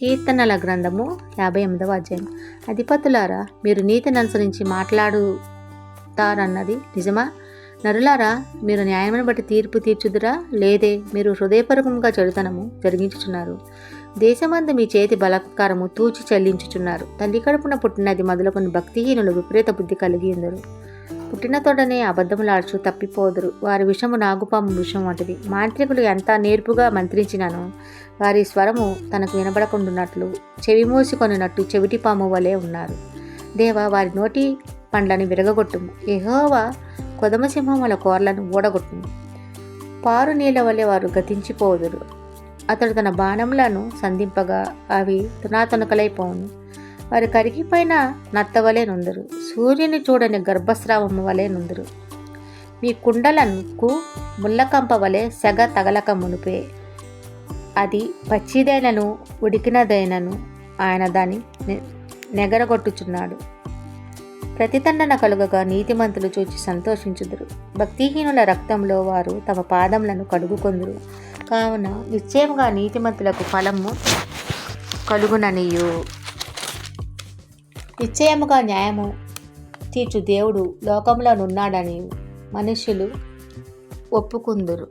కీర్తనల గ్రంథము యాభై ఎనిమిదవ అధ్యాయం అధిపతులారా మీరు నీతిని అనుసరించి మాట్లాడుతారన్నది నిజమా? నరులారా మీరు న్యాయమును బట్టి తీర్పు తీర్చుదురా? లేదే మీరు హృదయపూర్వకంగా చెడుతనము జరిగించుచున్నారు. దేశమందు మీ చేతి బలత్కారము తూచి చెల్లించుచున్నారు. తల్లి కడుపున పుట్టినది మొదలుకొని భక్తిహీనులు విపరీత బుద్ధి కలిగి ఉందరు. పుట్టిన తోడనే అబద్ధములాడుచు తప్పిపోదురు. వారి విషము నాగుపాము విషం వంటిది. మాంత్రికులు ఎంత నేర్పుగా మంత్రించినను వారి స్వరము తనకు వినబడకుండున్నట్లు చెవి మూసుకొనినట్టు చెవిటి పాము వలె ఉన్నారు. దేవ వారి నోటి పండ్లను విరగగొట్టుము ఎహోవా కొదమసింహముల కోర్లను ఊడగొట్టుము పారు నీళ్ళ వలె వారు గతించిపోదురు. అతడు తన బాణములను సంధింపగా అవి తునాతునకలైపోను వారు కరిగిపోయిన నత్తవలే నుందురు. సూర్యుని చూడని గర్భస్రావము వలె నుందురు. మీ కుండలకు ముల్లకంప వలె సెగ తగలక మునిపే. అది పచ్చిదైనను ఉడికినదైనను ఆయన దాన్ని నెగరగొట్టుచున్నాడు. ప్రతిదండన కలుగగా నీతిమంతులు చూచి సంతోషించుదురు. భక్తిహీనుల రక్తంలో వారు తమ పాదములను కడుగుకొందురు. కావున నిశ్చయంగా నీతిమంతులకు ఫలము కలుగుననియు. నిశ్చయముగా న్యాయము తీర్చు దేవుడు లోకంలో మనుషులు ఒప్పుకుందురు.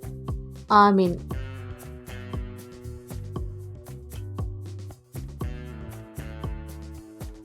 ఆమెను.